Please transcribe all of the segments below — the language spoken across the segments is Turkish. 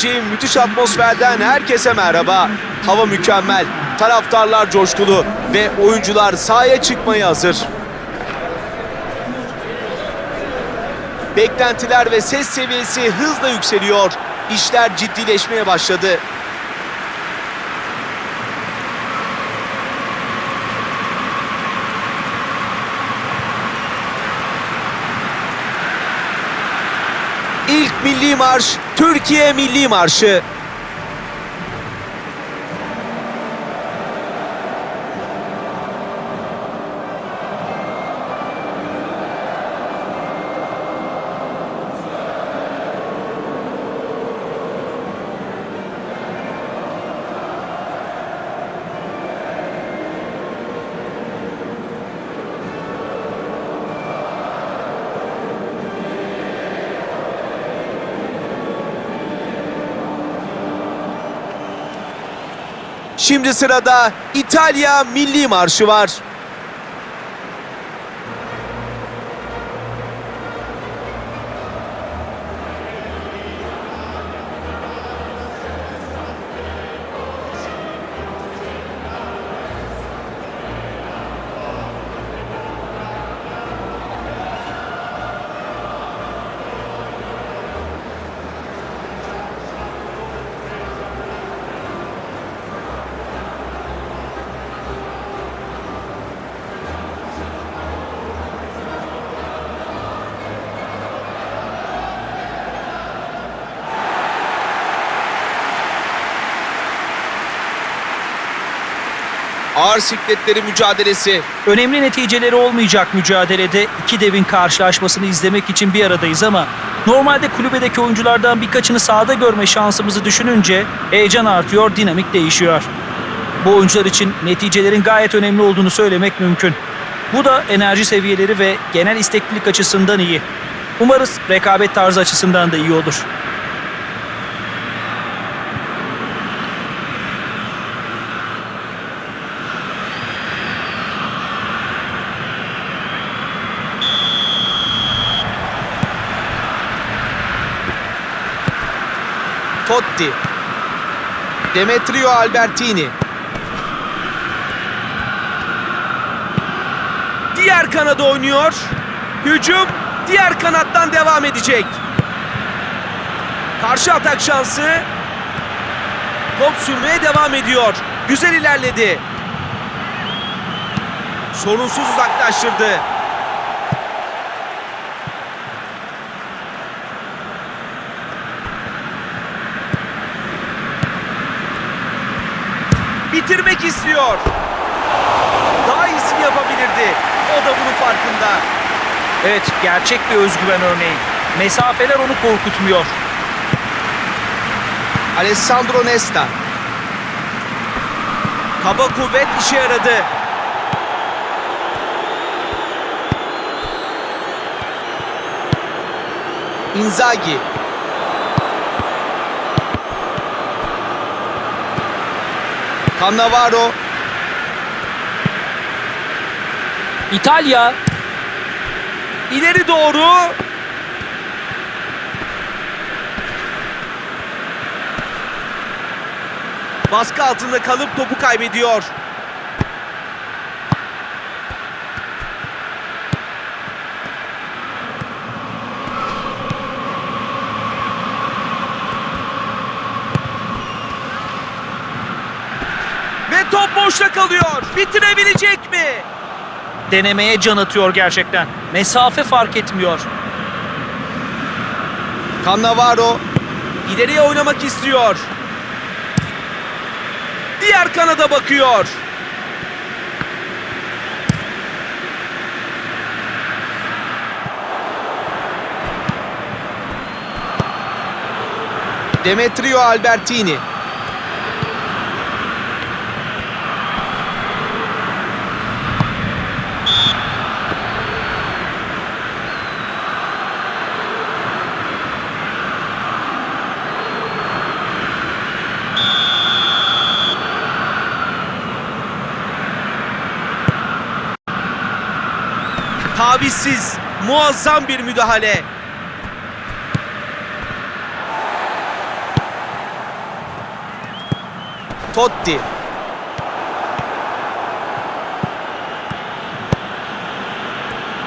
diyeceğim müthiş atmosferden herkese merhaba. Hava mükemmel, taraftarlar coşkulu ve oyuncular sahaya çıkmaya hazır. Beklentiler ve ses seviyesi hızla yükseliyor. İşler ciddileşmeye başladı. İlk milli marş Türkiye Milli Marşı. Şimdi sırada İtalya Milli Marşı var. Ağır sikletleri mücadelesi. Önemli neticeleri olmayacak mücadelede iki devin karşılaşmasını izlemek için bir aradayız ama normalde kulübedeki oyunculardan birkaçını sahada görme şansımızı düşününce heyecan artıyor, dinamik değişiyor. Bu oyuncular için neticelerin gayet önemli olduğunu söylemek mümkün. Bu da enerji seviyeleri ve genel isteklilik açısından iyi. Umarız rekabet tarzı açısından da iyi olur. Totti. Demetrio Albertini. Diğer kanada oynuyor. Hücum diğer kanattan devam edecek. Karşı atak şansı. Top sürmeye devam ediyor. Güzel ilerledi. Sorunsuz uzaklaştırdı. Bitirmek istiyor. Daha iyisini yapabilirdi. O da bunun farkında. Evet, gerçek bir özgüven örneği. Mesafeler onu korkutmuyor. Alessandro Nesta. Kaba kuvvet işe yaradı. Inzaghi. Cannavaro. İtalya İleri doğru. Baskı altında kalıp topu kaybediyor. Ve top boşta kalıyor. Bitirebilecek mi? denemeye can atıyor gerçekten. Mesafe fark etmiyor. Cannavaro ileriye oynamak istiyor. Diğer kanada bakıyor. Demetrio Albertini. Tavizsiz muazzam bir müdahale. Totti.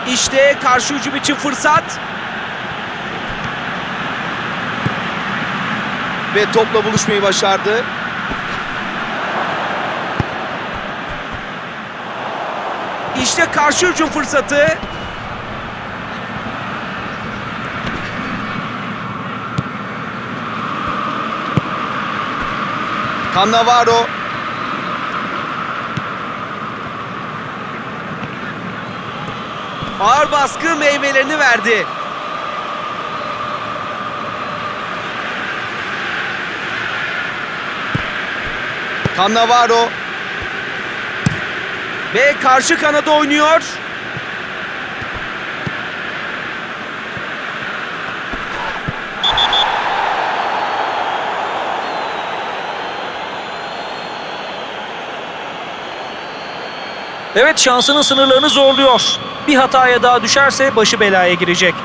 İşte karşı hücum için fırsat. Ve topla buluşmayı başardı. İşte karşı hücum fırsatı. Cannavaro. Ağır baskı meyvelerini verdi. Cannavaro. Ve karşı kanada oynuyor. Evet şansının sınırlarını zorluyor. Bir hataya daha düşerse başı belaya girecek.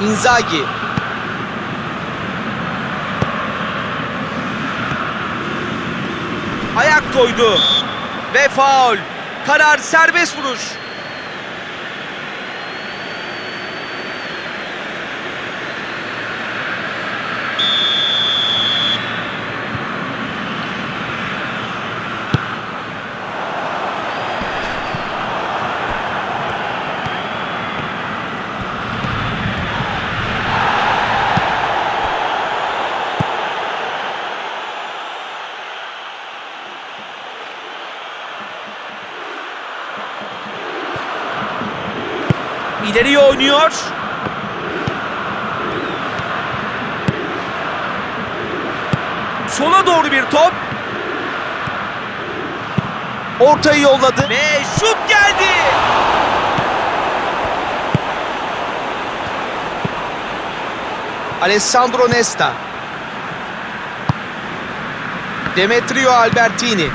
Inzaghi. Koydu. Ve faul. Karar serbest vuruş. İleriye oynuyor. Sola doğru bir top. Ortayı yolladı. Ve şut geldi. Alessandro Nesta. Demetrio Albertini.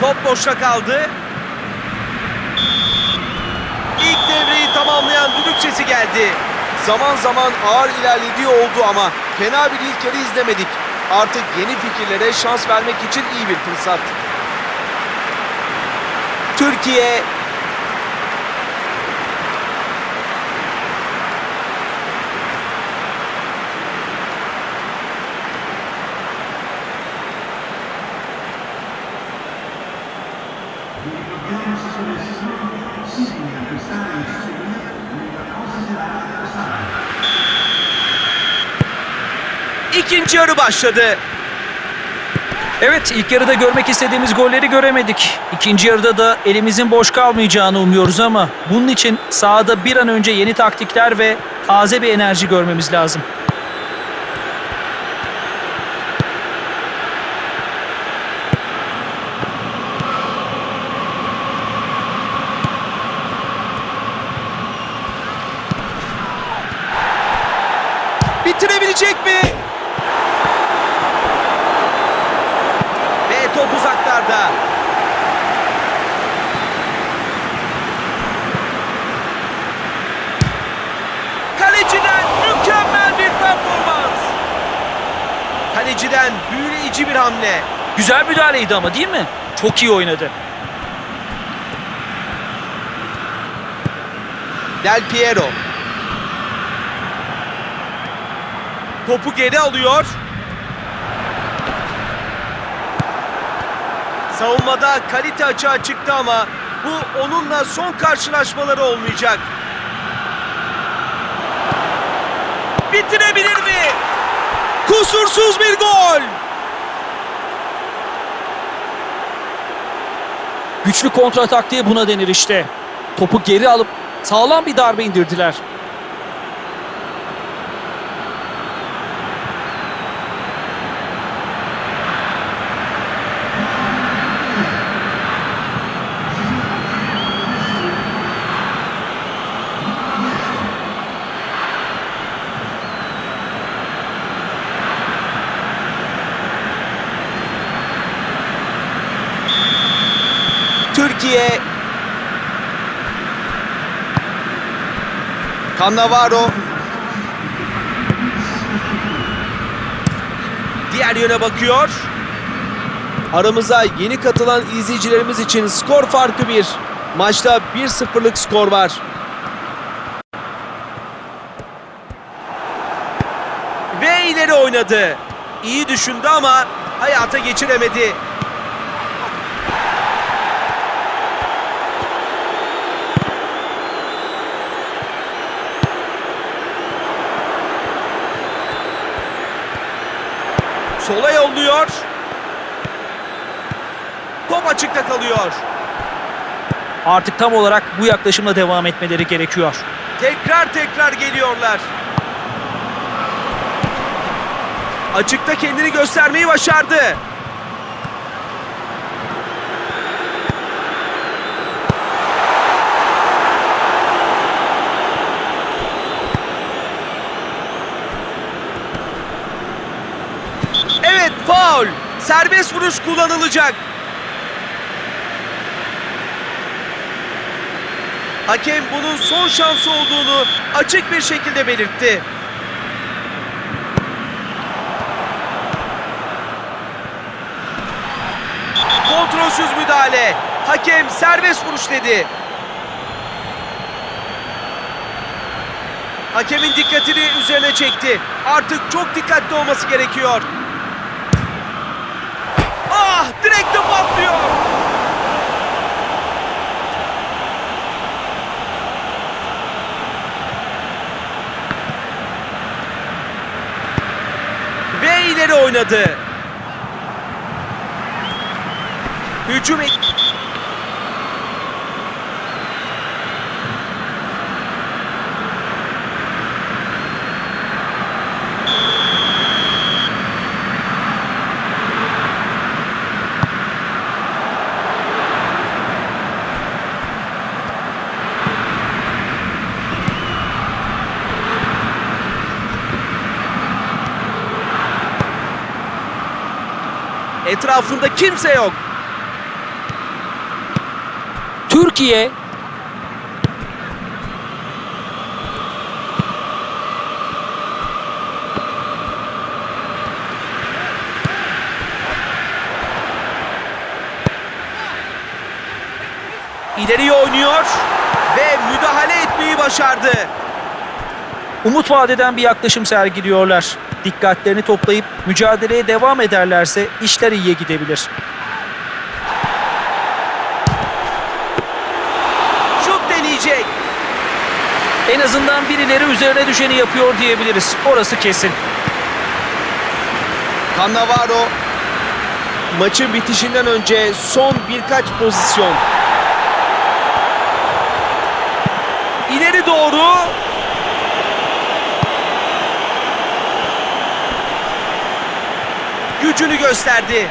Top boşta kaldı. İlk devreyi tamamlayan düdük sesi geldi. Zaman zaman ağır ilerlediği oldu ama fena bir ilk yarı izlemedik. Artık yeni fikirlere şans vermek için iyi bir fırsat. Türkiye ikinci yarı başladı. Evet ilk yarıda görmek istediğimiz golleri göremedik. İkinci yarıda da elimizin boş kalmayacağını umuyoruz ama bunun için sahada bir an önce yeni taktikler ve taze bir enerji görmemiz lazım. Bitirebilecek mi? Ve top uzaklarda. Kaleciden mükemmel bir performans. Kaleciden büyüleyici bir hamle. Güzel müdahaleydi ama değil mi? Çok iyi oynadı. Del Piero. Topu geri alıyor. Savunmada kalite açığa çıktı ama bu onunla son karşılaşmaları olmayacak. Bitirebilir mi? Kusursuz bir gol. Güçlü kontra taktiği buna denir işte. Topu geri alıp sağlam bir darbe indirdiler. Cannavaro Diğer yöne bakıyor. Aramıza yeni katılan izleyicilerimiz için skor farkı bir. Maçta 1-0'lık skor var. Ve ileri oynadı. İyi düşündü ama hayata geçiremedi. Sola yolluyor. Top açıkta kalıyor. Artık tam olarak bu yaklaşımla devam etmeleri gerekiyor. Tekrar tekrar geliyorlar. Açıkta kendini göstermeyi başardı. Evet faul. Serbest vuruş kullanılacak. Hakem bunun son şansı olduğunu açık bir şekilde belirtti. Kontrolsüz müdahale. Hakem serbest vuruş dedi. Hakemin dikkatini üzerine çekti. Artık çok dikkatli olması gerekiyor. İleri oynadı. Hücum Etrafında kimse yok. Türkiye İleriye oynuyor ve müdahale etmeyi başardı. Umut vadeden bir yaklaşım sergiliyorlar. Dikkatlerini toplayıp mücadeleye devam ederlerse işler iyiye gidebilir. Şut deneyecek. En azından birileri üzerine düşeni yapıyor diyebiliriz. Orası kesin. Cannavaro maçın bitişinden önce son birkaç pozisyon. İleri doğru. Gücünü gösterdi.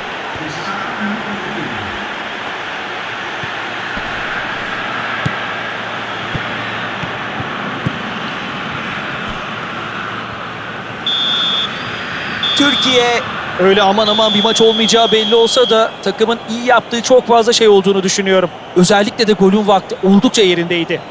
Türkiye Öyle aman aman bir maç olmayacağı belli olsa da takımın iyi yaptığı çok fazla şey olduğunu düşünüyorum. Özellikle de golün vakti oldukça yerindeydi.